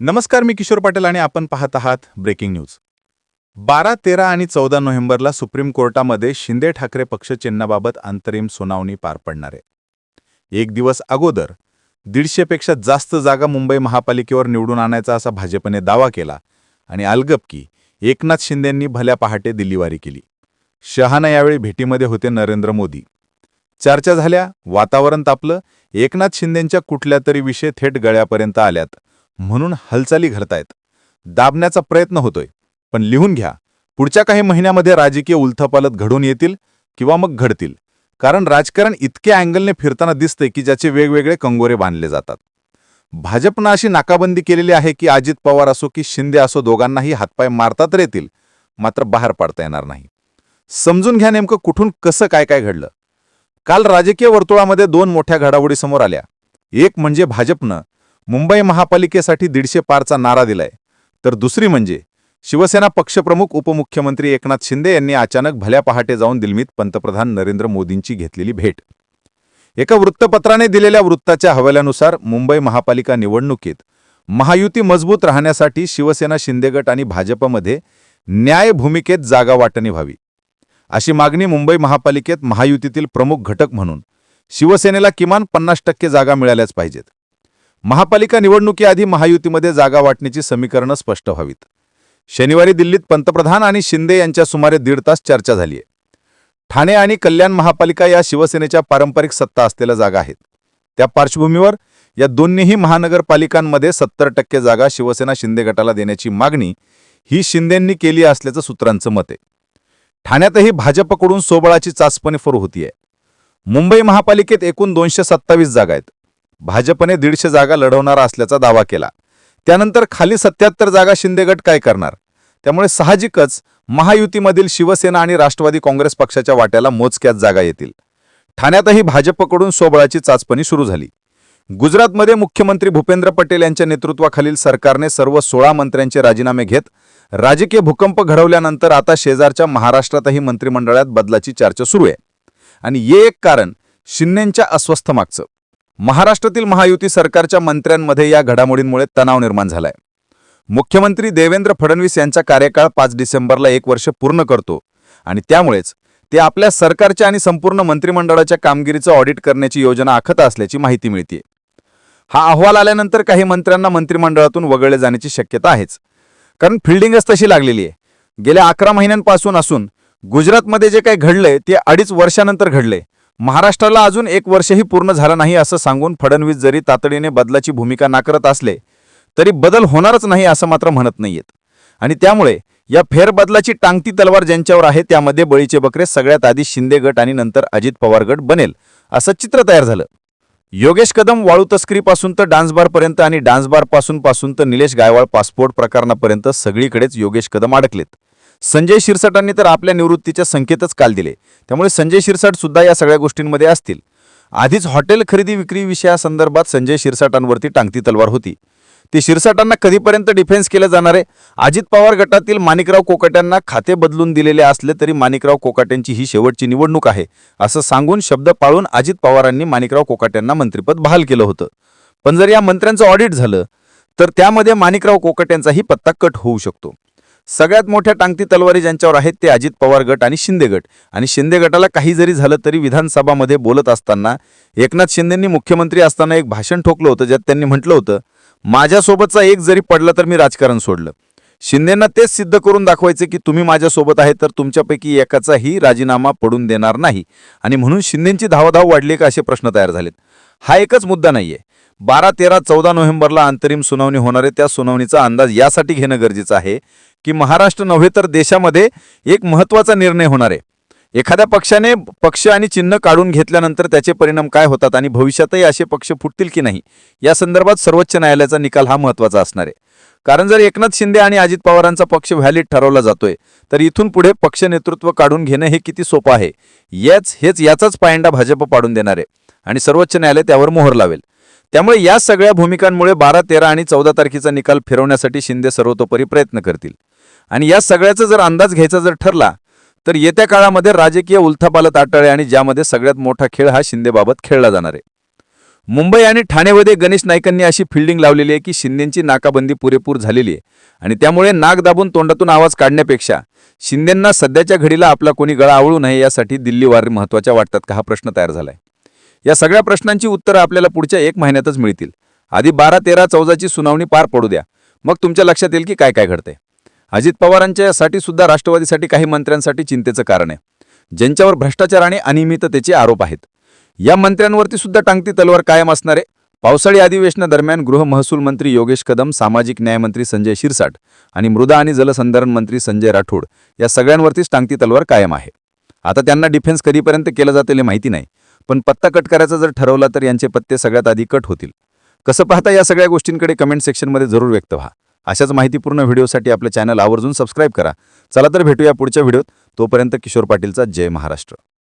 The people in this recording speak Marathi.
नमस्कार मी किशोर पाटील आणि आपण पाहत आहात ब्रेकिंग न्यूज. बारा तेरा आणि चौदा नोव्हेंबरला सुप्रीम कोर्टामध्ये शिंदे ठाकरे पक्ष चिन्हाबाबत अंतरिम सुनावणी पार पडणार आहे. एक दिवस अगोदर दीडशेपेक्षा जास्त जागा मुंबई महापालिकेवर निवडून आणायचा असा भाजपने दावा केला आणि अलगपकी एकनाथ शिंदेंनी भल्या पहाटे दिल्लीवारी केली. शहाना यावेळी भेटीमध्ये होते नरेंद्र मोदी. चर्चा झाल्या वातावरण तापलं एकनाथ शिंदेंच्या कुठल्या तरी विषय थेट गळ्यापर्यंत आल्यात. म्हणून हालचाली घडतायत. दाबण्याचा प्रयत्न होतोय. पण लिहून घ्या. पुढच्या काही महिन्यामध्ये राजकीय उलथापालत घडून येतील किंवा मग घडतील. कारण राजकारण इतक्या अँगलने फिरताना दिसते की ज्याचे वेगवेगळे कंगोरे बांधले जातात. भाजपनं अशी नाकाबंदी केलेली आहे की अजित पवार असो की शिंदे असो दोघांनाही हातपाय मारता तर येतील. मात्र बाहेर पाडता येणार नाही. समजून घ्या नेमकं कुठून कसं काय काय घडलं. काल राजकीय वर्तुळामध्ये दोन मोठ्या घडामोडी समोर आल्या. एक म्हणजे भाजपनं मुंबई महापालिकेसाठी दीडशे पारचा नारा दिलाय. तर दुसरी म्हणजे शिवसेना पक्षप्रमुख उपमुख्यमंत्री एकनाथ शिंदे यांनी अचानक भल्या पहाटे जाऊन दिल्लीत पंतप्रधान नरेंद्र मोदींची घेतलेली भेट. एका वृत्तपत्राने दिलेल्या वृत्ताच्या हवाल्यानुसार मुंबई महापालिका निवडणुकीत महायुती मजबूत राहण्यासाठी शिवसेना शिंदेगट आणि भाजपमध्ये न्याय भूमिकेत जागा वाटणी व्हावी. अशी मागणी मुंबई महापालिकेत महायुतीतील प्रमुख घटक म्हणून शिवसेनेला किमान पन्नास टक्के जागा मिळाल्याच पाहिजेत. महापालिका निवडणुकीआधी महायुतीमध्ये जागा वाटण्याची समीकरणं स्पष्ट व्हावीत. शनिवारी दिल्लीत पंतप्रधान आणि शिंदे यांच्या सुमारे दीड तास चर्चा झालीय. ठाणे आणि कल्याण महापालिका या शिवसेनेच्या पारंपरिक सत्ता असलेल्या जागा आहेत. त्या पार्श्वभूमीवर या दोन्हीही महानगरपालिकांमध्ये सत्तर टक्के जागा शिवसेना शिंदे गटाला देण्याची मागणी ही शिंदेंनी केली असल्याचं सूत्रांचं मत आहे. ठाण्यातही भाजपकडून सोबळाची चाचपणी फरू होतीये. मुंबई महापालिकेत एकूण दोनशे सत्तावीस जागा आहेत. भाजपने दीडशे जागा लढवणार असल्याचा दावा केला. त्यानंतर खाली सत्याहत्तर जागा शिंदेगट काय करणार? त्यामुळे साहजिकच महायुतीमधील शिवसेना आणि राष्ट्रवादी काँग्रेस पक्षाच्या वाट्याला मोजक्यात जागा येतील. ठाण्यातही भाजपकडून सोबळाची चाचपणी सुरू झाली. गुजरातमध्ये मुख्यमंत्री भूपेंद्र पटेल यांच्या नेतृत्वाखालील सरकारने सर्व सोळा मंत्र्यांचे राजीनामे घेत राजकीय भूकंप घडवल्यानंतर आता शेजारच्या महाराष्ट्रातही मंत्रिमंडळात बदलाची चर्चा सुरू आहे. आणि हे एक कारण शिंदेंच्या अस्वस्थ मागचं. महाराष्ट्रातील महायुती सरकारच्या मंत्र्यांमध्ये या घडामोडींमुळे तणाव निर्माण झालाय. मुख्यमंत्री देवेंद्र फडणवीस यांचा कार्यकाळ पाच डिसेंबरला एक वर्ष पूर्ण करतो आणि त्यामुळेच ते आपल्या सरकारच्या आणि संपूर्ण मंत्रिमंडळाच्या कामगिरीचं ऑडिट करण्याची योजना आखत असल्याची माहिती मिळते हा अहवाल आल्यानंतर काही मंत्र्यांना मंत्रिमंडळातून वगळले जाण्याची शक्यता आहेच. कारण फिल्डिंगच तशी लागलेली आहे. गेल्या अकरा महिन्यांपासून असून गुजरातमध्ये जे काही घडलंय ते अडीच वर्षानंतर घडलंय. महाराष्ट्राला अजून एक वर्षही पूर्ण झालं नाही असं सांगून फडणवीस जरी तातडीने बदलाची भूमिका नाकारत असले तरी बदल होणारच नाही असं मात्र म्हणत नाहीयेत. आणि त्यामुळे या फेरबदलाची टांगती तलवार ज्यांच्यावर आहे त्यामध्ये बळीचे बकरे सगळ्यात आधी शिंदे गट आणि नंतर अजित पवार गट बनेल असं चित्र तयार झालं. योगेश कदम वाळू तस्करीपासून तर डान्सबारपर्यंत आणि डान्सबारपासून पासून तर निलेश गायवाळ पासपोर्ट प्रकरणापर्यंत सगळीकडेच योगेश कदम अडकलेत. संजय शिरसाटांनी तर आपल्या निवृत्तीच्या संकेतच काल दिले. त्यामुळे संजय शिरसाट सुद्धा या सगळ्या गोष्टींमध्ये असतील. आधीच हॉटेल खरेदी विक्री विषयासंदर्भात संजय शिरसाटांवरती टांगती तलवार होती. ती शिरसाटांना कधीपर्यंत डिफेन्स केलं जाणार आहे? अजित पवार गटातील माणिकराव कोकाट्यांना खाते बदलून दिलेले असले तरी माणिकराव कोकाट्यांची ही शेवटची निवडणूक आहे असं सांगून शब्द पाळून अजित पवारांनी माणिकराव कोकाट्यांना मंत्रिपद बहाल केलं होतं. पण जर या मंत्र्यांचं ऑडिट झालं तर त्यामध्ये माणिकराव कोकाट्यांचाही पत्ता कट होऊ शकतो. सगळ्यात मोठ्या टांगती तलवारी ज्यांच्यावर आहेत ते अजित पवार गट आणि शिंदे गट. आणि शिंदे गटाला काही जरी झालं तरी विधानसभामध्ये बोलत असताना एकनाथ शिंदेंनी मुख्यमंत्री असताना एक भाषण ठोकलं होतं ज्यात त्यांनी म्हटलं होतं माझ्यासोबतचा एक जरी पडला तर मी राजकारण सोडलं. शिंदेंना तेच सिद्ध करून दाखवायचे की तुम्ही माझ्यासोबत आहे तर तुमच्यापैकी एकाचाही राजीनामा पडून देणार नाही. आणि म्हणून शिंदेंची धावाधाव वाढली का असे प्रश्न तयार झालेत. हा एकच मुद्दा नाहीये. बारा तेरा चौदा नोव्हेंबरला अंतरिम सुनावणी होणार आहे. त्या सुनावणीचा अंदाज यासाठी घेणं गरजेचं आहे की महाराष्ट्र नव्हे तर देशामध्ये एक महत्त्वाचा निर्णय होणार आहे. एखाद्या पक्षाने पक्ष आणि चिन्ह काढून घेतल्यानंतर त्याचे परिणाम काय होतात आणि भविष्यातही असे पक्ष फुटतील की नाही या संदर्भात सर्वोच्च न्यायालयाचा निकाल हा महत्त्वाचा असणार आहे. कारण जर एकनाथ शिंदे आणि अजित पवारांचा पक्ष व्हॅलिड ठरवला जातोय तर इथून पुढे पक्ष नेतृत्व काढून घेणं हे किती सोपं आहे? याच हेच याचाच पायंडा भाजप पाडून देणार आहे. आणि सर्वोच्च न्यायालय त्यावर मोहर लावेल. त्यामुळे या सगळ्या भूमिकांमुळे बारा तेरा आणि चौदा तारखेचा निकाल फिरवण्यासाठी शिंदे सर्वतोपरी प्रयत्न करतील. आणि या सगळ्याचा जर अंदाज घ्यायचा जर ठरला तर येत्या काळामध्ये राजकीय उलथापालत आटळे आणि ज्यामध्ये सगळ्यात मोठा खेळ हा शिंदेबाबत खेळला जाणार आहे. मुंबई आणि ठाणेमध्ये गणेश नाईकांनी अशी फिल्डिंग लावलेली आहे की शिंदेंची नाकाबंदी पुरेपूर झालेली आहे. आणि त्यामुळे नाक दाबून तोंडातून आवाज काढण्यापेक्षा शिंदेंना सध्याच्या घडीला आपला कोणी गळा आवळू नये यासाठी दिल्लीवार महत्त्वाच्या वाटतात का हा प्रश्न तयार झालाय. या सगळ्या प्रश्नांची उत्तरं आपल्याला पुढच्या एक महिन्यातच मिळतील. आधी बारा तेरा चौदाची सुनावणी पार पडू द्या. मग तुमच्या लक्षात येईल की काय काय घडतंय. अजित पवारांच्यासाठी सुद्धा राष्ट्रवादीसाठी काही मंत्र्यांसाठी चिंतेचं कारण आहे. ज्यांच्यावर भ्रष्टाचार आणि अनियमिततेचे आरोप आहेत. या मंत्र्यांवरती सुद्धा टांगती तलवार कायम असणारे पावसाळी अधिवेशनादरम्यान गृह महसूल मंत्री योगेश कदम सामाजिक न्यायमंत्री संजय शिरसाट आणि मृदा आणि जलसंधारण मंत्री संजय राठोड या सगळ्यांवरतीच टांगती तलवार कायम आहे. आता त्यांना डिफेन्स कधीपर्यंत केलं जाते हे माहिती नाही. पण पत्ता कट करायचा जर ठरवला तर यांचे पत्ते सगळ्यात आधी कट होतील. कसं पाहता या सगळ्या गोष्टींकडे कमेंट सेक्शनमध्ये जरूर व्यक्त व्हा. अशाच माहितीपूर्ण व्हिडिओसाठी आपलं चॅनल आवर्जून सबस्क्राईब करा. चला तर भेटूया पुढच्या व्हिडिओत. तोपर्यंत किशोर पाटीलचा जय महाराष्ट्र.